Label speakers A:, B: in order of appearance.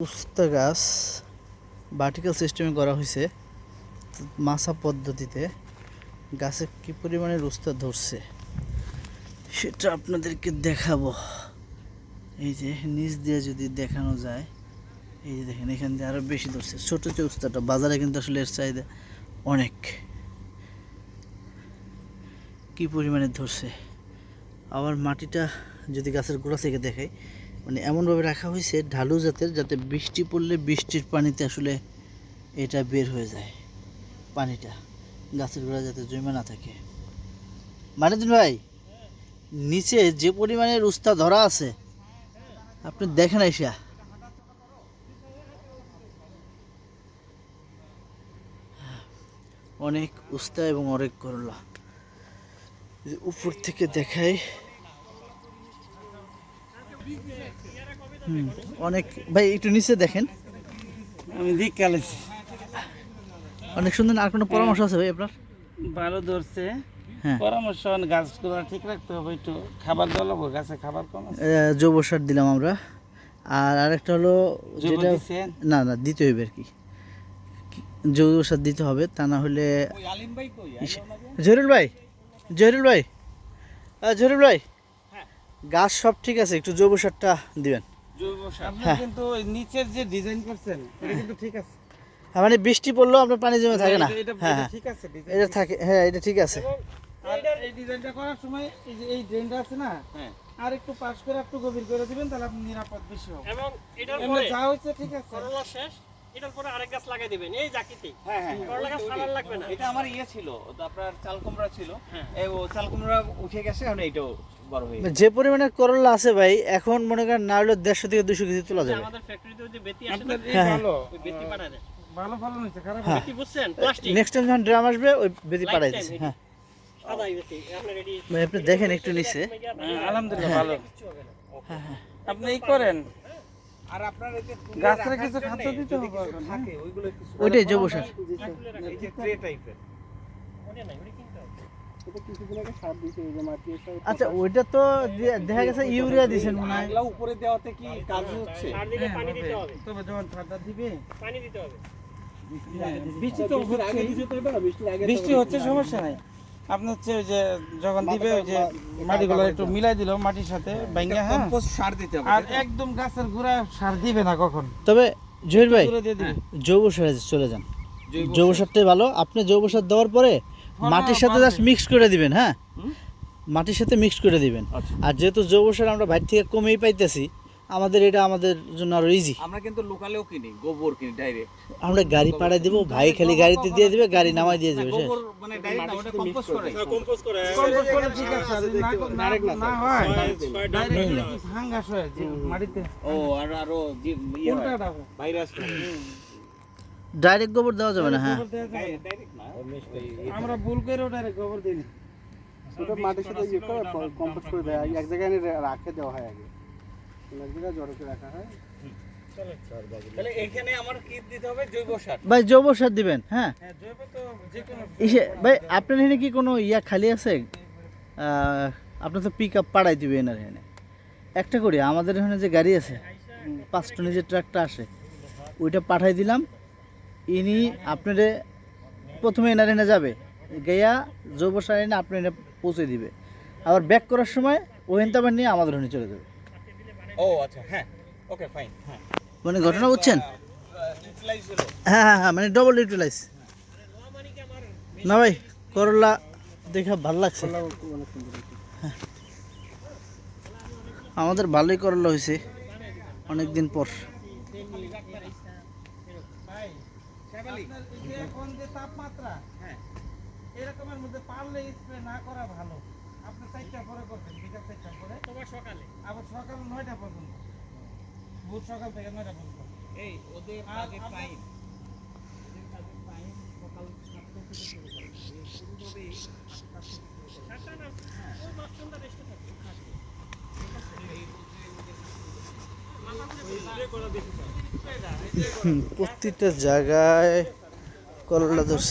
A: উস্তা গাছ ভার্টিক্যাল সিস্টেমে করা হয়েছে মাছা পদ্ধতিতে। গাছে কি পরিমাণে উস্তা ধরছে সেটা আপনাদেরকে দেখাবো। এই যে নিচ দিয়ে যদি দেখানো যায়, এই যে দেখেন এখান দিয়ে আরও বেশি ধরছে। ছোট যে উস্তাটা, বাজারে কিন্তু আসলে এর চাহিদা অনেক। কি পরিমাণে ধরছে? আবার মাটিটা যদি গাছের গোড়া থেকে দেখাই মানে এমনভাবে রাখা হয়েছে ঢালু জাতের, যাতে বৃষ্টি পড়লে বৃষ্টির পানিতে আসলে এটা বের হয়ে যায়, পানিটা, গাছের গোড়া যাতে জমে না থাকে। মানিদিন ভাই, নিচে যে পরিমাণের উস্তা ধরা আছে, আপনি দেখেন আইসা। অনেক উস্তা এবং অনেক করলা। উপর থেকে দেখাই হুম, অনেক ভাই একটু নিচে দেখেন।
B: আমি দিক কালেছি।
A: অনেক সুন্দর আর কোনো পরামর্শ আছে ভাই আপনার?
B: ভালো ধরছে।
A: হ্যাঁ।
B: পরামর্শ গাছগুলো ঠিক রাখতে হবে একটু খাবার দেওয়া লাগবে গাছে খাবার কম
A: জৈব সার দিলাম আমরা। আর আরেকটা হলো যেটা? না না দিতে হইবে আর কি। জৈব সার দিতে হবে তা না হলে জহিরুল ভাই জহিরুল ভাই জহিরুল ভাই। গাছ সব ঠিক আছে একটু জৈব সারটা দিবেন।
B: জৈব সার?
A: হ্যাঁ।
B: কিন্তু নিচের যে ডিজাইন করছেন এটা কিন্তু ঠিক আছে।
A: হ্যাঁ, মানে বৃষ্টি পড়লেও আপনার পানি জমে থাকে না।
B: এটা-
A: হ্যাঁ
B: ঠিক আছে
A: এটা থাকে হ্যাঁ এটা ঠিক আছে।
B: আর এই ডিজাইনটা করার সময় এই যে এই ড্রেনটা আছে না আর একটু পাশ করে একটু গভীর করে দিবেন তাহলে আপনি নিরাপদ বেশি হবে।
C: এবং এটার পরে
B: যা হয়েছে ঠিক আছে।
C: করলা শেষ এটার পরে আরেক গাছ লাগাই দিবেন এই জাকিতেই
D: হ্যাঁ হ্যাঁ
C: করলা গাছ ফালার লাগবে না।
D: এটা আমার ইয়ে ছিল আপনার চাল কুমড়া ছিল।
C: হ্যাঁ।
D: এই চাল কুমড়া উঠে গেছে এখন এইটাও বড় হয়ে
A: যে পরিমাণে করলা আছে ভাই এখন মনে করেন না হলে দেড়শো থেকে দুশো কেজি তোলা যাবে।
C: আমাদের ফ্যাক্টরিতে যে বেতি আসে না
B: আপনার এই
A: হ্যাঁ।
B: ভালো।
C: বেতি পাঠায় দেয়।
B: ভালো ফলন খারাপ
A: হ্যাঁ।
C: বেতি বুঝছেন? প্লাস্টিক
A: নেক্সট টাইম যখন ড্রাম আসবে ওই পাঠাই দিচ্ছে হ্যাঁ। ভাই আপনি দেখেন একটু নিচে।
B: হ্যাঁ, আলহামদুলিল্লাহ ভালো।
A: হ্যাঁ হ্যাঁ
B: আপনি এই করেন।
D: আর আপনার এই যে
B: গাছের কিছু খাদ্য দিতে হবে
D: কিছু
B: এখন, হ্যাঁ?
D: থাকে ওইগুলো কিছু
A: ওইটাই জৈব সার।
D: এই যে ট্রে টাইপের
C: ওটা নাই
A: আচ্ছা ওইটা তো দেখা গেছে ইউরিয়া দিছেন মনে হয়।
D: এগুলা উপরে দেওয়াতে কি কাজ হচ্ছে?
C: সার দিলে
B: হ্যাঁ,
C: পানি দিতে হবে।
B: তবে যখন ঠান্ডা দিবে
C: পানি দিতে হবে।
B: হ্যাঁ, বৃষ্টি তো হচ্ছে। বৃষ্টি হচ্ছে সমস্যা নাই। আপনার হচ্ছে ওই যে যখন দিবে ওই যে মাটিগুলো একটু মিলাই দিল মাটির সাথে ভাঙ্গা হ্যাঁ।
D: সার দিতে হবে
B: আর একদম গাছের গোড়া সার দিবে না কখন।
A: তবে জহির ভাই জৈব সারে চলে যান।
D: জৈব
A: সারটাই ভালো। আপনি জৈব সার দেওয়ার পরে মাটির সাথে জাস্ট মিক্স করে দিবেন হ্যাঁ? মাটির সাথে মিক্স করে দিবেন।
D: আচ্ছা।
A: আর যেহেতু জৈব সার আমরা বাইরে থেকে কমেই পাইতেছি আমাদের এটা আমাদের জন্য আরও ইজি
D: আমরা কিন্তু লোকালেও কিনি গোবর কিনি ডাইরেক্ট
A: আমরা গাড়ি পাঠাই দিব ভাই খালি গাড়িতে দিয়ে দিবে গাড়ি নামাই দিয়ে দেবে
D: গোবর মানে ডাইরেক্ট ওটা কম্পোস্ট করে
C: কম্পোজ করে
B: কম্পোস্ট করে ঠিক আছে আর না হয়। ডাইরেক্ট কি ফাঙ্গাস হয় যে মাটিতে।
D: ও আর আরও যে ইয়ে হয়।
B: হয়।
D: ভাইরাস
A: ডাইরেক্ট গোবর দেওয়া যাবে না হ্যাঁ।
D: ডাইরেক্ট
B: আমরা ভুল করেও ডাইরেক্ট গোবর দিই না।
E: ওটা মাটির সাথে ইয়ে করে কম্পোস্ট করে দেয়। এক জায়গায় এনে রাখে দেওয়া হয় আগে। এক জায়গায় জড়ো করে রাখা হয়।
D: তাহলে এখানে আমার কি দিতে হবে জৈব সার।
A: ভাই জৈব সার দিবেন হ্যাঁ?
B: হ্যাঁ
A: ভাই আপনার এখানে কি কোনো ইয়া খালি আছে? তো পিক আপ পাড়াই এখানে। একটা করি আমাদের এখানে যে গাড়ি আছে পাঁচ টনের যে ট্রাকটা আসে ওইটা পাঠাই দিলাম। ইনি আপনারে প্রথমে এনার এনে যাবে। গেয়া জৈব সার এনে আপনি এনে পৌঁছে দিবে। আবার ব্যাক করার সময় ওহেন আবার নিয়ে আমাদের ওখানে চলে যাবে।
D: ও আচ্ছা হ্যাঁ। ওকে ফাইন হ্যাঁ।
A: মানে ঘটনা বুঝছেন? হ্যাঁ হ্যাঁ হ্যাঁ মানে ডবল ইউটিলাইজ না ভাই করলা দেখে ভালো লাগছে। হ্যাঁ। আমাদের ভালোই করলা হয়েছে অনেক দিন পর
B: আপনার এই যে এখন যে তাপমাত্রা
D: হ্যাঁ।
B: এরকমের মধ্যে পারলে স্প্রে না করা ভালো। আপনি চারটা পরে করবেন বিকাল চারটা পরে।
C: তোমার সকালে।
B: আবার সকাল নয়টা পর্যন্ত। ভোর সকাল থেকে নয়টা পর্যন্ত।
D: এই ওদের
B: আপনার-
D: টাইম
C: সাতটা
A: প্রতিটা জায়গায় করলা
D: দোষ